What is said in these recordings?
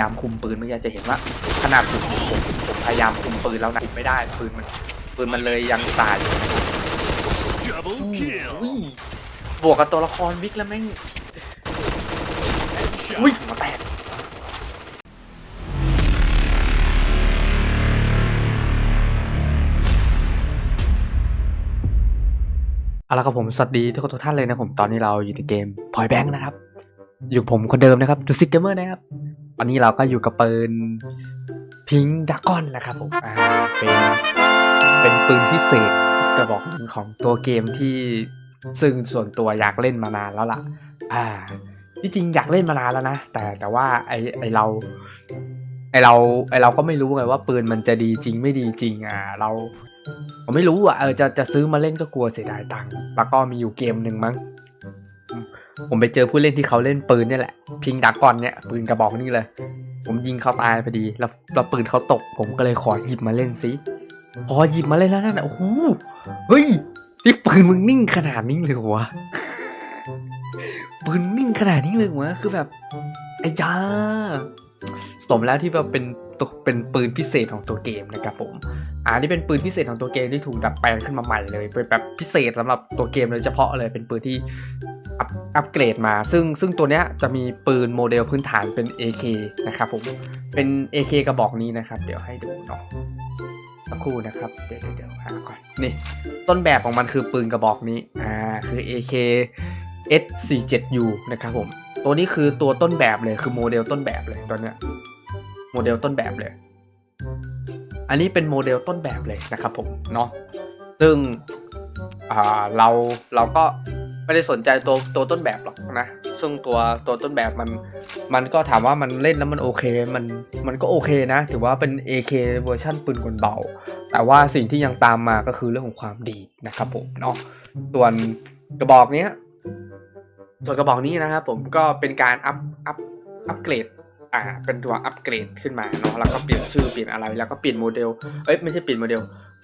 ยายามคุมปืนเมื่อกี้จะเห็นว่าขนาดผมผมผมพยายามคุมปืนแล้วนะคุมไม่ได้ปืนมันปืนมันเลยยังตายอยู่ Double อุ้ย kill. บวกกับตัวละครวิกแล้วแม่งอุ้ย Headshot. หัวแตกเอาละครับผม สวัสดีทุกคนทุกท่านเลยนะผม ตอนนี้เราอยู่ในเกมพอยแบงค์นะครับ อยู่ผมคนเดิมนะครับดูซิกเกมเมอร์นะครับ ตอนนี้เราก็อยู่กับปืนพิงดักกอนนะครับผมอ่าเป็นเป็นปืนพิเศษกระบอกหนึ่งของตัวเกมที่ซึ่งส่วนตัวอยากเล่นมานานแล้วล่ะ อ่าที่จริงอยากเล่นมานานแล้วนะ แต่แต่ว่าไอไอเรา ไอเราไอเราก็ไม่รู้ไงว่าปืนมันจะดีจริงไม่ดีจริงอ่าเราผมไม่รู้อะเออจะจะซื้อมาเล่นก็กลัวเสียดายตังค์แล้วก็มีอยู่เกมหนึ่งมั้ง ผมไปเจอผู้เล่นที่เขาเล่นปืนเนี่ยแหละ พิงดักก่อนเนี่ยปืนกระบอกนี่เลย ผมยิงเขาตายพอดี แล้วแล้วปืนเขาตก ผมก็เลยขอหยิบมาเล่นสิพอหยิบมาเล่นแล้วนั่นนะโอ้โหเฮ้ยนี่ปืนมึงนิ่งขนาดนี้เลยวะปืนนิ่งขนาดนี้เลยวะคือแบบไอ้ยาสมแล้วที่แบบเป็นตัวเป็นปืนพิเศษของตัวเกมนะครับผม อ่านี่เป็นปืนพิเศษของตัวเกมที่ถูกดัดแปลงขึ้นมาใหม่เลยเป็นแบบพิเศษสำหรับตัวเกมโดยเฉพาะเลยเป็นปืนที่อัพอัปเกรดมา ซึ่งซึ่งตัวเนี้ยจะมีปืนโมเดลพื้นฐานเป็น AK นะครับผมเป็น AK กระบอกนี้นะครับ เดี๋ยวให้ดูเนาะสักครู่นะครับเดี๋ยวเดี๋ยวเดี๋ยวหาก่อนนี่ต้นแบบของมันคือปืนกระบอกนี้อ่าคือ AK S47U นะครับผมตัวนี้คือตัวต้นแบบเลยคือโมเดลต้นแบบเลยตัวเนี้ยโมเดลต้นแบบเลย อันนี้เป็นโมเดลต้นแบบเลยนะครับผมเนาะซึ่งเราเราก็ไม่ได้สนใจตัวตัวต้นแบบหรอกนะ ซึ่งตัวตัวต้นแบบมันมันก็ถามว่ามันเล่นแล้วมันโอเคมันมันก็โอเคนะ ถือว่าเป็น AK เวอร์ชันปืนกลเบา แต่ว่าสิ่งที่ยังตามมาก็คือเรื่องของความดีนะครับผมเนาะส่วนกระบอกเนี้ยส่วนกระบอกนี้นะครับผมก็เป็นการอัพอัพอัพเกรด อ่าเป็นตัวอัปเกรดขึ้นมาเนาะแล้วก็เปลี่ยนชื่อเปลี่ยนอะไรแล้วก็เปลี่ยนโมเดลเอ้ยไม่ใช่เปลี่ยนโมเดล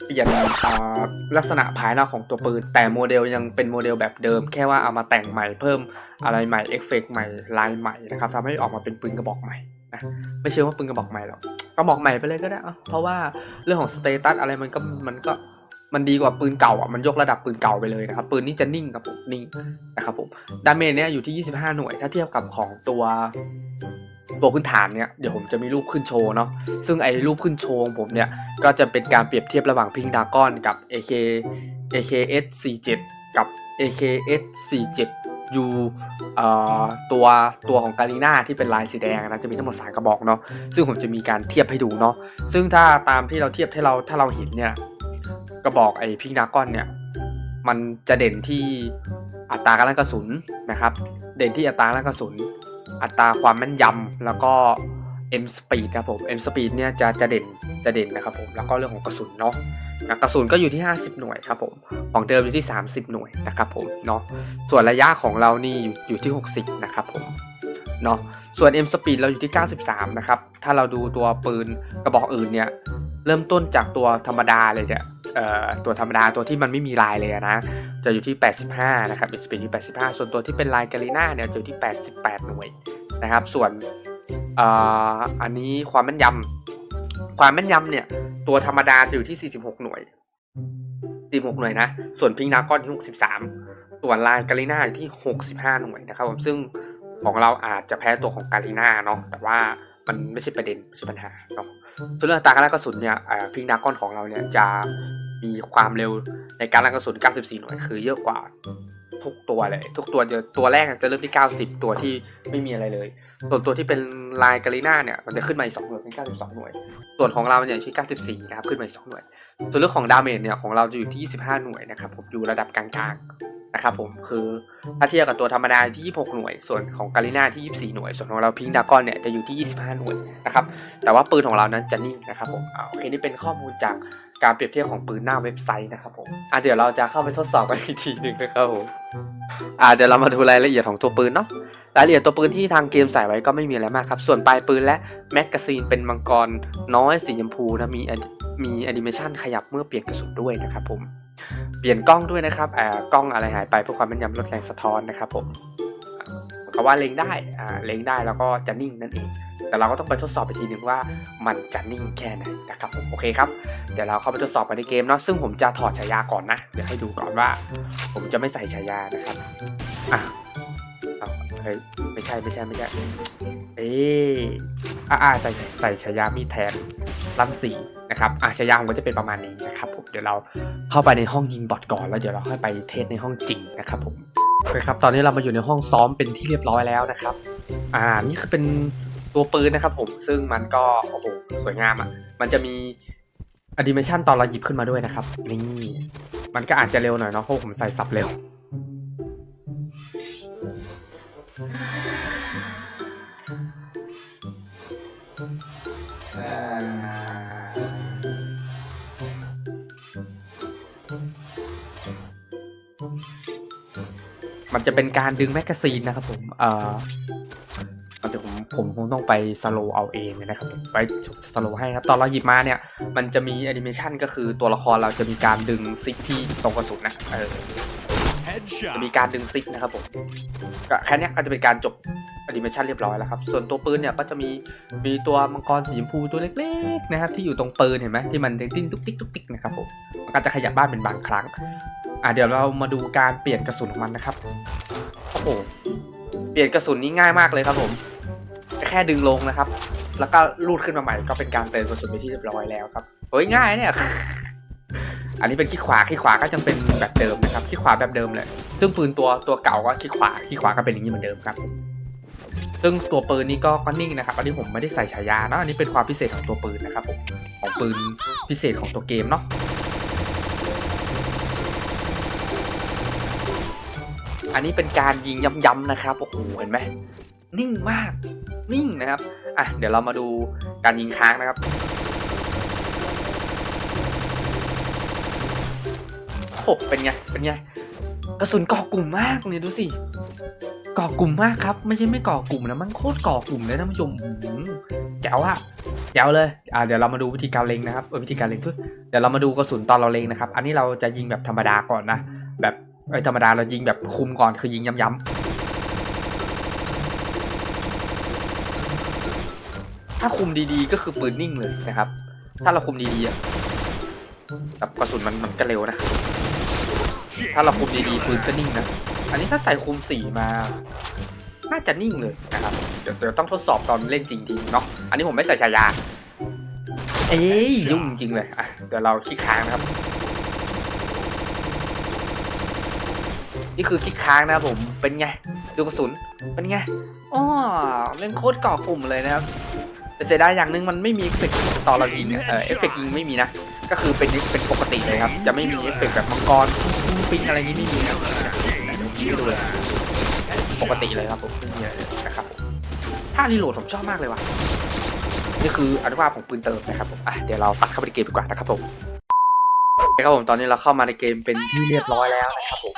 เปลี่ยนอ่าลักษณะภายนอกของตัวปืน แต่โมเดลยังเป็นโมเดลแบบเดิม แค่ว่าเอามาแต่งใหม่เพิ่มอะไรใหม่เอฟเฟกต์ใหม่ลายใหม่นะครับทำให้ออกมาเป็นปืนกระบอกใหม่นะไม่เชื่อว่าปืนกระบอกใหม่หรอกกระบอกใหม่ไปเลยก็ได้อะเพราะว่าเรื่องของสเตตัสอะไรมันก็มันก็มันดีกว่าปืนเก่าอะมันยกระดับปืนเก่าไปเลยนะครับปืนนี้จะนิ่งกับผมนิ่งนะครับผมดาเมจเนี้ยอยู่ที่ 25 หน่วยถ้าเทียบกับของตัว ตัวพื้นฐานเนี่ยเดี๋ยวผมจะมีรูปขึ้นโชว์เนาะซึ่งไอ้รูปขึ้นโชว์ของผมเนี่ยก็จะเป็นการเปรียบเทียบระหว่างพิงดากอนกับ AK AKS 47กับ AKS 47 U ตัวตัวของการีนาที่เป็นลายสีแดงนะจะมีทั้งหมดสามกระบอกเนาะซึ่งผมจะมีการเทียบให้ดูเนาะซึ่งถ้าตามที่เราเทียบให้เราถ้าเราเห็นเนี่ยกระบอกไอ้พิงดากอนเนี่ยมันจะเด่นที่อัตราการลั่นกระสุนนะครับ เด่นที่อัตราการลั่นกระสุน อัตราความแม่นยำแล้วก็ M speed ครับผม M speed เนี่ยจะจะเด่นจะเด่นนะครับผมแล้วก็เรื่องของกระสุนเนาะนะกระสุนก็อยู่ที่ 50 หน่วยครับผมของเดิมอยู่ที่ 30 หน่วยนะครับผมเนาะส่วนระยะของเรานี่อยู่อยู่ที่ 60 นะครับผมเนาะส่วน M speed เราอยู่ที่ 93 นะครับ ถ้าเราดูตัวปืนกระบอกอื่นเนี่ย เริ่มต้นจากตัวธรรมดาเลยเนี่ย ตัวธรรมดาตัวที่มันไม่มีลายเลยนะจะอยู่ที่ 85 นะครับ s p อยู่ 85 ส่วนตัวที่เป็นลายกาลิน่าเนี่ยจะอยู่ที่ 88 หน่วยนะครับ ส่วนอันนี้ความแม่นยำความแม่นยำเนี่ยตัวธรรมดาจะอยู่ที่ 46 หน่วย 46 หน่วยนะ ส่วนพิงนาก้อนที่ 63 ส่วนลายกาลิน่าอยู่ที่ 65 หน่วยนะครับผมซึ่งของเราอาจจะแพ้ตัวของกาลิน่าเนาะแต่ว่ามันไม่ใช่ประเด็นไม่ใช่ปัญหาเนาะส่วนเรื่องตาการกระสุนเนี่ยพิงดากอนของเราเนี่ยจะ มีความเร็วในการลั่นกระสุน 94 หน่วยคือเยอะกว่าทุกตัวเลย ทุกตัวจะตัวแรกจะเริ่มที่ 90 ตัวที่ไม่มีอะไรเลย ส่วนตัวที่เป็นลายกาลิน่าเนี่ยมันจะขึ้นมาอีก2หน่วยเป็น 92 หน่วย ส่วนของเราเนี่ยอยู่ที่ 94 นะครับขึ้นมาอีก2หน่วย ส่วนเรื่องของดาเมจเนี่ยของเราจะอยู่ที่ 25 หน่วยนะครับผมอยู่ระดับกลางๆนะครับผมคือถ้าเทียบกับตัวธรรมดาที่ 26 หน่วย ส่วนของกาลิน่าที่ 24 หน่วย ส่วนของเราพิงดากอนเนี่ยจะอยู่ที่ 25 หน่วยนะครับแต่ว่าปืนของเรานั้นจะนิ่งนะครับผมโอเคนี่เป็นข้อมูลจาก การเปรียบเทียบของปืนหน้าเว็บไซต์นะครับผมอะเดี๋ยวเราจะเข้าไปทดสอบกันอีกทีหนึ่งนะครับผมอ่าเดี๋ยวเรามาดูรายละเอียดของตัวปืนเนาะรายละเอียดตัวปืนที่ทางเกมใส่ไว้ก็ไม่มีอะไรมากครับ ส่วนปลายปืนและแมกกาซีนเป็นมังกรน้อยสีชมพูนะมีมีแอนิเมชันขยับเมื่อเปลี่ยนกระสุนด้วยนะครับผมเปลี่ยนกล้องด้วยนะครับอ่ากล้องอะไรหายไปเพื่อความแม่นยำลดแรงสะท้อนนะครับผมเขาว่าเล็งได้อ่าเล็งได้แล้วก็จะนิ่งนั่นเอง แต่เราก็ต้องไปทดสอบอีกทีหนึ่งว่ามันจะนิ่งแค่ไหนนะครับผมโอเคครับเดี๋ยวเราเข้าไปทดสอบกันในเกมเนาะซึ่งผมจะถอดฉายาก่อนนะ เดี๋ยวให้ดูก่อนว่า ผมจะไม่ใส่ฉายานะครับอะเอาเฮ้ยไม่ใช่ไม่ใช่ไม่ใช่เอ๊อะอะใส่ใส่ฉายามีแทนลันสีนะครับอะฉายาผมก็จะเป็นประมาณนี้นะครับผมเดี๋ยวเราเข้าไปในห้องยิงบอทก่อนแล้วเดี๋ยวเราค่อยไปเทสในห้องจริงนะครับผมโอเคครับตอนนี้เรามาอยู่ในห้องซ้อมเป็นที่เรียบร้อยแล้วนะครับ อ่านี่คือเป็น ตัวปืนนะครับผมซึ่งมันก็โอ้โหสวยงามอะมันจะมีอนิเมชันตอนเราหยิบขึ้นมาด้วยนะครับนี่มันก็อาจจะเร็วหน่อยเนาะเพราะผมใส่ซับเร็ว มันจะเป็นการดึงแมกกาซีนนะครับผม เอ่อ ผมผมคงต้องไปสโลว์เอาเองเลยนะครับผมไปสโลว์ให้ครับตอนเราหยิบมาเนี่ยมันจะมีแอนิเมชันก็คือตัวละครเราจะมีการดึงซิกที่ตรงกระสุนนะเออจะมี Headshot. การดึงซิกนะครับผมก็แค่เนี้ยก็จะเป็นการจบแอนิเมชันเรียบร้อยแล้วครับ ส่วนตัวปืนเนี่ยก็จะมีมีตัวมังกรสีชมพูตัวเล็กๆนะครับที่อยู่ตรงปืนเห็นไหมที่มันติ้งตุ๊กติ๊กตุ๊กติ๊กนะครับผมมันก็จะขยับบ้านเป็นบางครั้งอะเดี๋ยวเรามาดูการเปลี่ยนกระสุนของมันนะครับโอ้โหเปลี่ยนกระสุนนี้ง่ายมากเลยครับผม แค่ดึงลงนะครับ แล้วก็ลูดขึ้นมาใหม่ก็เป็นการเติมกระสุนไปที่เรียบร้อยแล้วครับเฮ้ยง่ายเนี่ย อันนี้เป็นขี้ขวาขี้ขวาก็ยังเป็นแบบเดิมนะครับขี้ขวาแบบเดิมเลย ซึ่งปืนตัวตัวเก่าก็ขี้ขวาขี้ขวาก็เป็นอย่างนี้เหมือนเดิมครับ ซึ่งตัวปืนนี้ก็ก็นิ่งนะครับ อันนี้ผมไม่ได้ใส่ฉายานะอันนี้เป็นความพิเศษของตัวปืนนะครับผมของปืนพิเศษของตัวเกมเนาะอันนี้เป็นการยิงย้ำๆนะครับโอ้โหเห็นไหม นิ่งมาก นิ่งนะครับ อะ เดี๋ยวเรามาดูการยิงค้างนะครับโอ้เป็นไง เป็นไง กระสุนก่อกลุ่มมากเนี่ยดูสิ ก่อกลุ่มมากครับ ไม่ใช่ไม่ก่อกลุ่มนะ มันโคตรก่อกลุ่มเลยท่านผู้ชมแจ๋วอะแจ๋วเลย อ่า เดี๋ยวเรามาดูวิธีการเล็งนะครับ เออวิธีการเล็งทุกเดี๋ยวเรามาดูกระสุนตอนเราเล็งนะครับ อันนี้เราจะยิงแบบธรรมดาก่อนนะ แบบไอ้ธรรมดาเรายิงแบบคุมก่อน คือยิงย้ำๆ ถ้าคุมดีๆ ก็คือปืนนิ่งเลยนะครับ ถ้าเราคุมดีๆอะแบบกระสุนมันมันก็เร็วนะ ถ้าเราคุมดีๆปืนก็นิ่งนะ อันนี้ถ้าใส่คุมสีมา น่าจะนิ่งเลยนะครับ เดี๋ยวเดี๋ยวต้องทดสอบตอนเล่นจริงทีเนาะ อันนี้ผมไม่ใส่ฉายา เอ้ยยุ่งจริงเลยอะเดี๋ยวเราคลิกค้างนะครับ นี่คือคลิกค้างนะครับผม เป็นไง ดูกระสุน เป็นไงอ๋อเล่นโคตรก่อกลุ่มเลยนะครับ แต่เสียดายอย่างหนึ่งมันไม่มีเอฟเฟกต์ต่อเรายิงอะเออเอฟเฟกต์ยิงไม่มีนะ ก็คือเป็นเป็นปกติเลยครับ จะไม่มีเอฟเฟกต์แบบมังกรปิ้งอะไรนี้ไม่มีนะไหนดูยิงดูเลยปกติเลยครับผมไม่มีอะไรเลยนะครับถ้ารีโหลดผมชอบมากเลยว่ะนี่คืออนุภาพของปืนเติมนะครับผมอะเดี๋ยวเราตัดเข้าไปในเกมดีกว่านะครับผมครับผมตอนนี้เราเข้ามาในเกมเป็นที่เรียบร้อยแล้วนะครับผม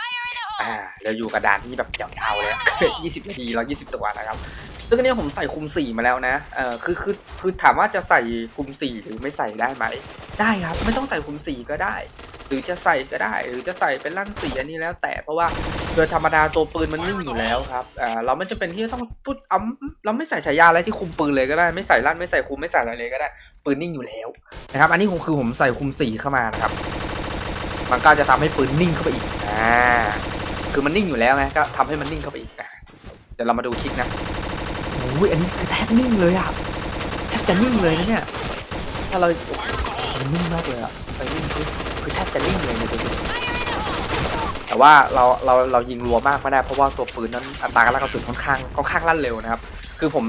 อ่าเราอยู่กับด่านที่แบบยาวๆเลยยี่สิบนาทีเรายี่สิบตัวนะครับ ซึ่งอันนี้ผมใส่คุมสี่มาแล้วนะ เออคือคือคือถามว่าจะใส่คุมสี่หรือไม่ใส่ได้ไหม ได้ครับ ไม่ต้องใส่คุมสี่ก็ได้ หรือจะใส่ก็ได้ หรือจะใส่เป็นลั่นสีอันนี้แล้ว แต่เพราะว่าโดยธรรมดาตัวปืนมันนิ่งอยู่แล้วครับอ่าเราไม่จำเป็นที่จะต้องพูดเอาเราไม่ใส่ฉายาอะไรที่คุมปืนเลยก็ได้ ไม่ใส่ลั่นไม่ใส่คุมไม่ใส่อะไรเลยก็ได้ ปืนนิ่งอยู่แล้วนะครับ อันนี้ผมคือผมใส่คุมสี่เข้ามานะครับ มันก็จะทำให้ปืนนิ่งเข้าไปอีก อ่า คือมันนิ่งอยู่แล้วไงก็ทำให้มันนิ่งเข้าไปอีกอะเดี๋ยวเรามาดูคลิกนะ โอ้ยอันนี้คือแทบนิ่งเลยอะแทบจะนิ่งเลยนะเนี่ย ถ้าเรานิ่งมากเลยอะไอ้นิ่งคือคือแทบจะนิ่งเลยนะดูดิแต่ว่าเราเราเรายิงรัวมากไม่ได้เพราะว่าตัวปืนนั้นอัตราการลั่นกระสุนค่อนข้างค่อนข้างลั่นเร็วนะครับ คือผม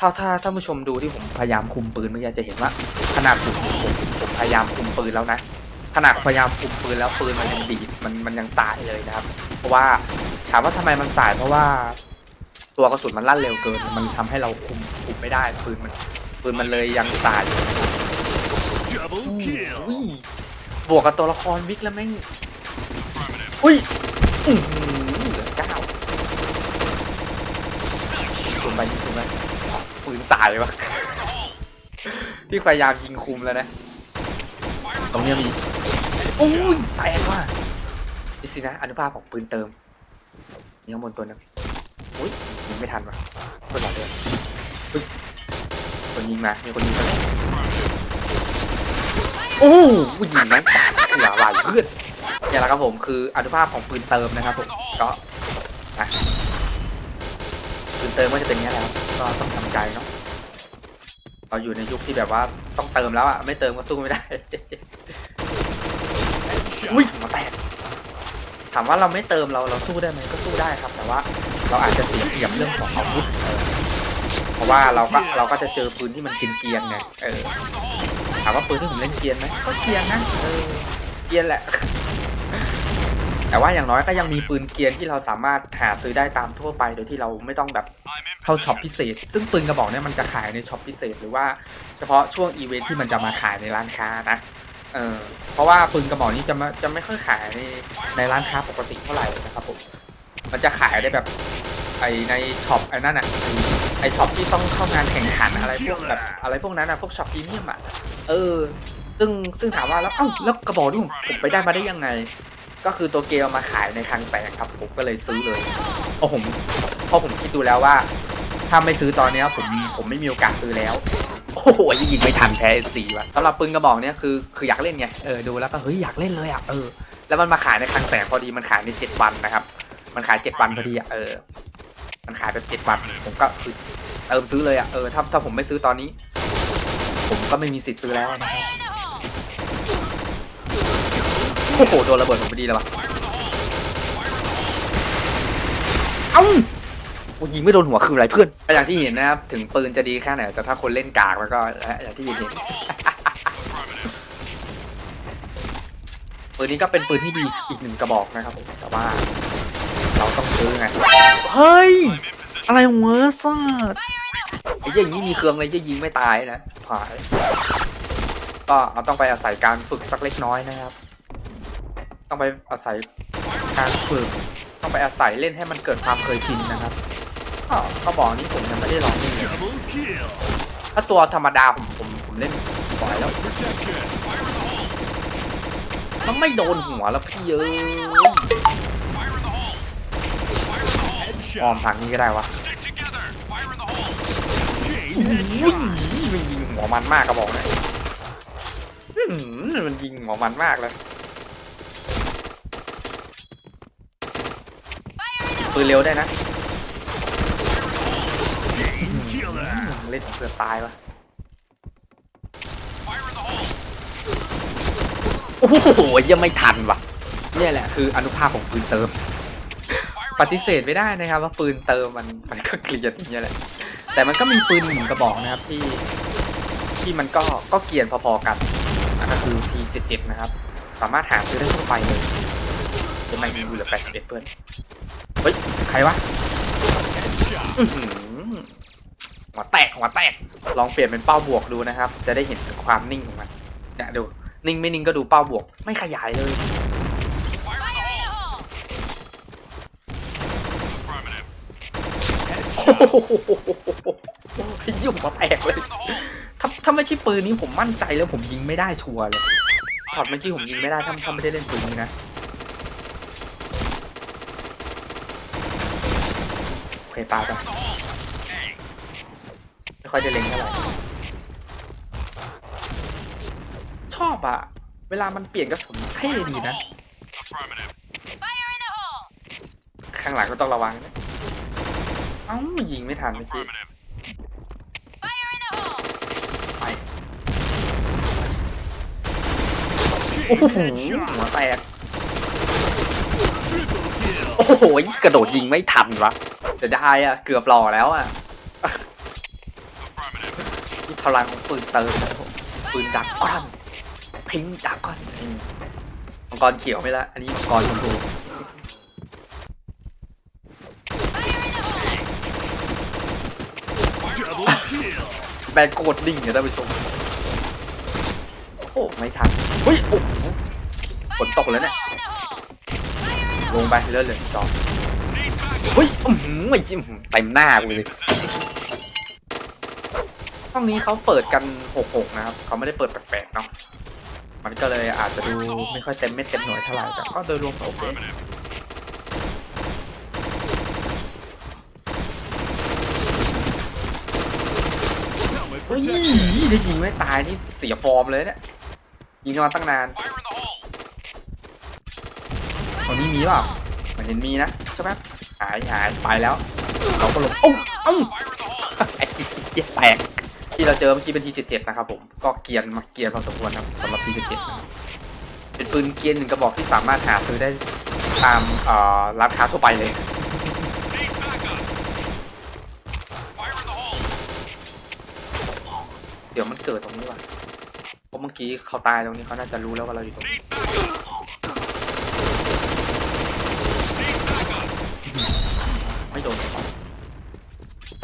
ถ้าถ้าท่านผู้ชมดูที่ผมพยายามคุมปืนเมื่อกี้จะเห็นว่าขนาดผมผมผมพยายามคุมปืนแล้วนะขนาดพยายามคุมปืนแล้วปืนมันยังดีดมันมันยังสายเลยนะครับ เพราะว่าถามว่าทำไมมันสายเพราะว่า ตัวกระสุนมันลั่นเร็วเกิน มันทำให้เราคุมคุมไม่ได้ปืนมันปืนมันเลยยังสายอยู่ Double อุ้ kill. ยบวกกับตัวละครวิกแล้วแม่งอุ้ยอื้อหือเหลือเก้าถูกไปถูกไปปืนสายวะที่พยายามยิงคุมแล้วนะ ตรงเนี้ยมีโอ้ยแตกว่ะนี่สินะอนุภาพของปืนเติมนี่ข้างบนตัวนึงอุ้ยยิง ไม่ทันว่ะเพื่อนเราเดินอุ้ยคนยิงมามีคนยิงมาแล้วโอ้ผู้ยิงนั้นเผื่อไหวเพื่อนเนี่ยแหละครับผมคืออนุภาพของปืนเติมนะครับผมก็อะปืนเติมก็จะเป็นอย่างนี้แหละครับก็ต้องทำใจเนาะเราอยู่ในยุคที่แบบว่าต้องเติมแล้วอะไม่เติมก็สู้ไม่ได้อุ้ยหัวแตกถามว่าเราไม่เติมเราเราสู้ได้ไหมก็สู้ได้ครับ แต่ว่า เราอาจจะเสียเปรียบเรื่องของอาวุธเพราะว่าเราก็เราก็จะเจอปืนที่มันกินเกียนไงเออถามว่าปืนที่ผมเล่นเกียนไหมก็เกียนนะเออเกียนแหละ แต่ว่าอย่างน้อยก็ยังมีปืนเกียนที่เราสามารถหาซื้อได้ตามทั่วไป โดยที่เราไม่ต้องแบบเข้าช็อปพิเศษ ซึ่งปืนกระบอกเนี่ยมันจะขายในช็อปพิเศษ หรือว่าเฉพาะช่วงอีเวนท์ที่มันจะมาขายในร้านค้านะเออเพราะว่าปืนกระบอกนี้จะไม่จะไม่ค่อยขายในในร้านค้าปกติเท่าไหร่นะครับผมมันจะขายได้แบบ ไอในช็อปไอ้นั่นอะไอช็อปที่ต้องเข้างานแข่งขันอะไรพวกแบบอะไรพวกนั้นอะพวกช็อปพรีเมียมอะเออ ซึ่งซึ่งถามว่าแล้วเอ้าแล้วกระบอกที่ผมผมไปได้มาได้ยังไง ก็คือตัวเกมเอามาขายในคลังแสงครับผมก็เลยซื้อเลยเพราะผมเพราะผมคิดดูแล้วว่า ถ้าไม่ซื้อตอนนี้ผมผมไม่มีโอกาสซื้อแล้วโอ้โหยิงไม่ทันแพ้สีว่ะสำหรับปืนกระบอกเนี้ยคือคืออยากเล่นไงเออดูแล้วก็เฮ้ยอยากเล่นเลยอะเออแล้วมันมาขายในคลังแสงพอดีมันขายในเจ็ดวันนะครับ มันขายเจ็ดวันพอดีอะเออ มันขายแบบเจ็ดวันผมก็คือเติมซื้อเลยอะเออถ้าถ้าผมไม่ซื้อตอนนี้ ผมก็ไม่มีสิทธิ์ซื้อแล้วนะครับโอ้โหโดนระเบิดผมพอดีเลยวะเอ้ากูยิงไม่โดนหัวคืออะไรเพื่อนอย่างที่เห็นนะครับถึงปืนจะดีแค่ไหนแต่ถ้าคนเล่นกากแล้วก็อย่างที่เห็นปืนนี้ก็เป็นปืนที่ดีอีกหนึ่งกระบอกนะครับผมแต่ว่า เราต้องซื้อไงเฮ้ย อะไรของเวอร์ซ่าไอ้เหี้ยอย่างนี้มีเครื่องเลยจะยิงไม่ตายนะผาย ก็เอาต้องไปอาศัยการฝึกสักเล็กน้อยนะครับ ต้องไปอาศัยการฝึก ต้องไปอาศัยเล่นให้มันเกิดความเคยชินนะครับก็ก็บอกนี้ผมยังไม่ได้ลองเล่นเลย Double kill. ถ้าตัวธรรมดาผมผมผมเล่นบ่อยแล้ว Protection. มันไม่โดนหัวแล้วพี่เอ้ย Headshot. ออมทางนี้ก็ได้วะ Chain อุ้ย headshot. มันยิงหัวมันมากกระบอกเนี่ยอื้อหือมันยิงหัวมันมากเลยปืนเร็วได้นะ Chain killer. เล่นเสือตายวะโอ้โหยังไม่ทันวะเนี่ยแหละคืออนุภาพของปืนเติม ปฏิเสธไม่ได้นะครับว่าปืนเติมมันมันก็เกลียดอย่างเงี้ยแหละแต่มันก็มีปืนหนึ่งกระบอกนะครับที่ที่มันก็ก็เกลียนพอๆกันนั่นก็คือ P77 นะครับ สามารถหาซื้อได้ทั่วไปเลยจะไม่มีอยู่เหลือ81เพื่อนเฮ้ยใครวะหัวแตกหัวแตกลองเปลี่ยนเป็นเป้าบวกดูนะครับ จะได้เห็นความนิ่งของมันเนี่ยดูนิ่งไม่นิ่งก็ดูเป้าบวก ไม่ขยายเลย โอ้โห ยุ่งมาแตกเลยถ้าถ้าไม่ใช่ปืนนี้ผมมั่นใจแล้วผมยิงไม่ได้ชัวร์เลยช็อตเมื่อกี้ผมยิงไม่ได้ถ้าถ้าไม่ได้เล่นปืนนี้นะโอเคตายไปไม่ค่อยได้เล็งเท่าไหร่ชอบอะเวลามันเปลี่ยนกระสุนเท่ดีนะ ข้างหลังก็ต้องระวังนะ เอ้ายิงไม่ทันเมื่อกี้ไปโอ้ Chain โห headshot. หัวแตก Triple kill. โอ้โหกระโดดยิงไม่ทันวะจะได้อะเกือบหล่อแล้วอะนี่พลังของปืนเติมนะครับผมปืนดักก้อน พิงดักก้อนอืมมังกรเขียวไม่ละ อันนี้มังกรชมพู แบนโกดดิ่งเนี่ยท่านผู้ชมโอ้โหไม่ทันเฮ้ยโอ้โหฝนตกแล้วเนี่ยลงไปเลื่อนเลยจอเฮ้ยอื้อหือไม่จิ้มเต็มหน้ากูเลยห้องนี้เขาเปิดกันหกหกนะครับเขาไม่ได้เปิดแปลกๆเนาะมันก็เลยอาจจะดูไม่ค่อยเต็มเม็ดเต็มหน่วยเท่าไหร่แต่ก็โดยรวมก็โอเค เฮ้ยได้ยิงไม่ตายนี่เสียฟอร์มเลยเนี่ยยิงกันมาตั้งนานตรงนี้มีเปล่ามันเห็นมีนะใช่ไหมหายหายไปแล้ว เราก็หลบเอ้เอ้าไอ้เหี้ยแตกที่เราเจอเมื่อกี้เป็นทีเจ็ดเจ็ดนะครับผมก็เกียนมาเกียนพอสมควรครับสำหรับทีเจ็ดเจ็ดเป็นปืนเกียนหนึ่งกระบอกที่สามารถหาซื้อได้ตามอ่อร้านค้าทั่วไปเลย Need backup. Fire in the hole. เดี๋ยวมันเกิดตรงนี้ว่ะเพราะเมื่อกี้เขาตายตรงนี้เขาน่าจะรู้แล้วว่าเราอยู่ตรงนี้ไม่โดน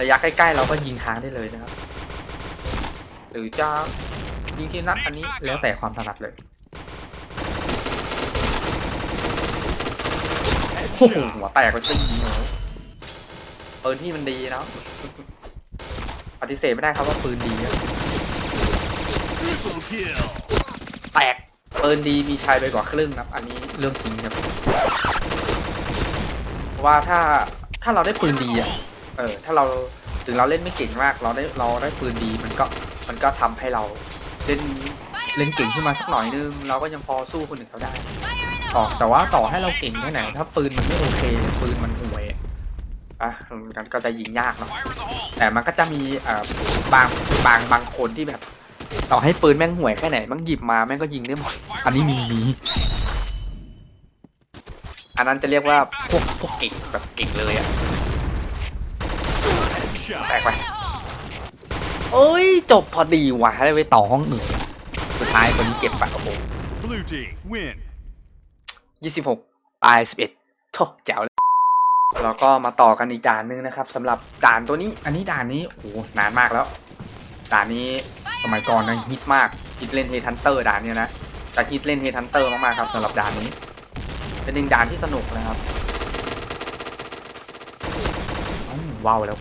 ระยะใกล้ๆเราก็ยิงค้างได้เลยนะครับ หรือจะยิงที่นัดอันนี้แล้วแต่ความถนัดเลยโอ้โห Headshot. หัวแตกไปตีเหรอปืนที่มันดีเนาะปฏิเสธไม่ได้ครับว่าปืนดีอะ แตกปืนดีมีชัยไปกว่าครึ่งครับ อันนี้เรื่องจริงครับว่าถ้าถ้าเราได้ปืนดีอะเออ ถ้าเราถึงเราเล่นไม่เก่งมาก เราได้เราได้ปืนดีมันก็มันก็ทำให้เราเล่นเล่นเก่งขึ้นมาสักหน่อยนึงเราก็ยังพอสู้คนอื่นเขาได้ต่อแต่ว่าต่อให้เราเก่งแค่ไหนถ้าปืนมันไม่โอเคปืนมันห่วยอะมันก็จะยิงยากเนาะแต่มันก็จะมีเอ่อบางบางบางคนที่แบบ ต่อให้ปืนแม่งห่วยแค่ไหนมันหยิบมาแม่งก็ยิงได้หมด อันนี้มีมีอันนั้นจะเรียกว่าพวกพวกเก่งแบบเก่งเลยอะ Headshot. แตกไปเอ้ยจบพอดีว่ะได้ไปต่อห้องอื่นสุดท้ายคนนี้เก็บไปโอ้โห Blue team win. ยี่สิบหกตายสิบเอ็ดโถแจ๋วเลยแล้วก็มาต่อกันอีกด่านหนึงนะครับสำหรับด่านตัวนี้ อันนี้ด่านนี้โอ้โหนานมากแล้ว ด่านนี้ สมัยก่อนนะฮิตมากฮิตเล่นเฮทันเตอร์ด่านเนี้ยนะจะฮิตเล่นเฮทันเตอร์มากๆครับสำหรับด่านนี้ เป็นหนึ่งด่านที่สนุกนะครับว้าวแล้ว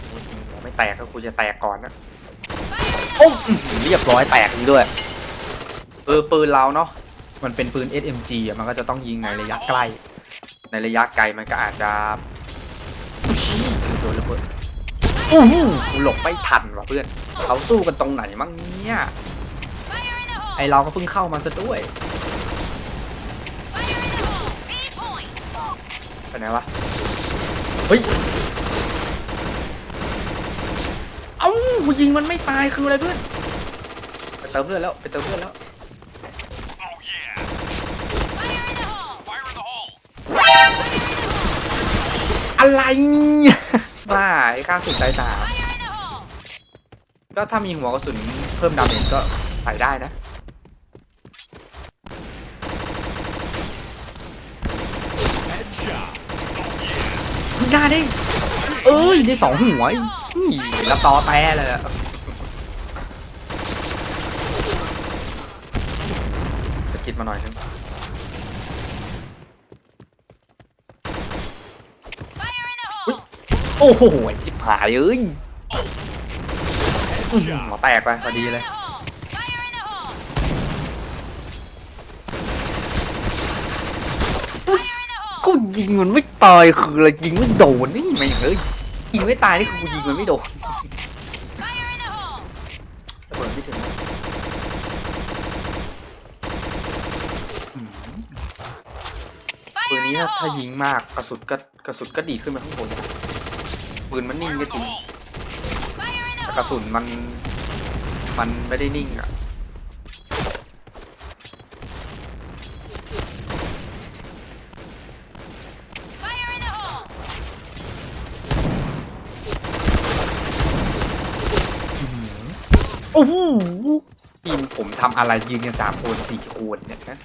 ไม่แตกก็กูจะแตกก่อนนะโอ้อื้อหือเรียบร้อยแตกนี่ด้วยเออปืนเราเนาะมันเป็นปืน SMG อะมันก็จะต้องยิงในระยะใกล้ ในระยะไกลมันก็อาจจะโดนระเบิดอู้หูหลบไม่ทันว่ะเพื่อน เขาสู้กันตรงไหนมั่งเนี่ยไอเราก็เพิ่งเข้ามาซะด้วยไปไหนวะเฮ้ยเอ้ายิงมันไม่ตายคืออะไรเพื่อนไปเติมเลือดแล้วไปเติมเลือดแล้วอะไรนี่บ้าไอ้ข้าสุดใจสาม ก็ถ้ามีหัวกระสุนเพิ่มดาเมจก็ใส่ได้นะ Headshot. หน้าได้งเอ้ย ได้สองหัวอีกนี่แล้วตอแต่เลยอะสกิดมาหน่อยนึง โอ้โหไอ้จิบหายเอ้ย อื้อหือ Headshot. หัวแตกไปพอดีเลยกูยิงมันไม่ตายคืออะไรยิงไม่โดนนี่ไม่เฮ้ยยิงไม่ตายนี่คือกูยิงมันไม่โดนระเบิดไม่ถึงอืมปืนนี้ถ้าถ้ายิงมากกระสุนก็กระสุนก็ดีดขึ้นไปข้างบนปืนมันนิ่งก็จริงแต่ กระสุนมันมันไม่ได้นิ่งอะโอ้โหทีมผมทำอะไรยืนกันสามคนสี่คนเนี่ยนะ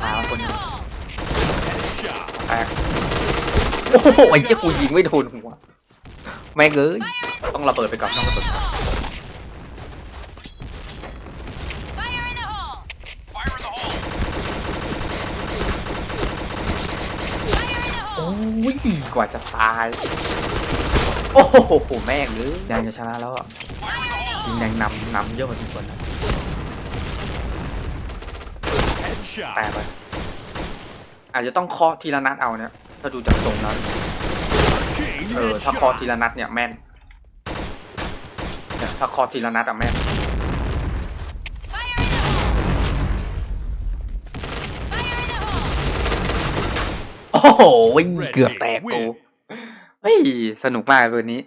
ตายแล้วคนหนึง Headshot. แตก โอ้โหไอ้เจ้ากูยิงไม่โดนหัวแม่งเอ้ยต้องระเบิดไปก่อนต้องระเบิดก่อน Fire in the hole. โอ้ยกว่าจะตาย โอ้โหแม่งเอ้ยแดงจะชนะแล้วอะ Fire in the hole. ยิงแดงนำนำเยอะกว่าทุกคนนะ Headshot. แตกไปอาจจะต้องเคาะทีละนัดเอาเนี่ย ถ้าดูจากทรงแล้ว Chain เออถ้าเคาะ headshot. ทีละนัดเนี่ยแม่นเนี่ยถ้าคอทีละนัดอะแม่น Fire in the hole! Fire in the hole! โอ้โหเกือบแตกกูเฮ้ยสนุกมากเลยวันนี้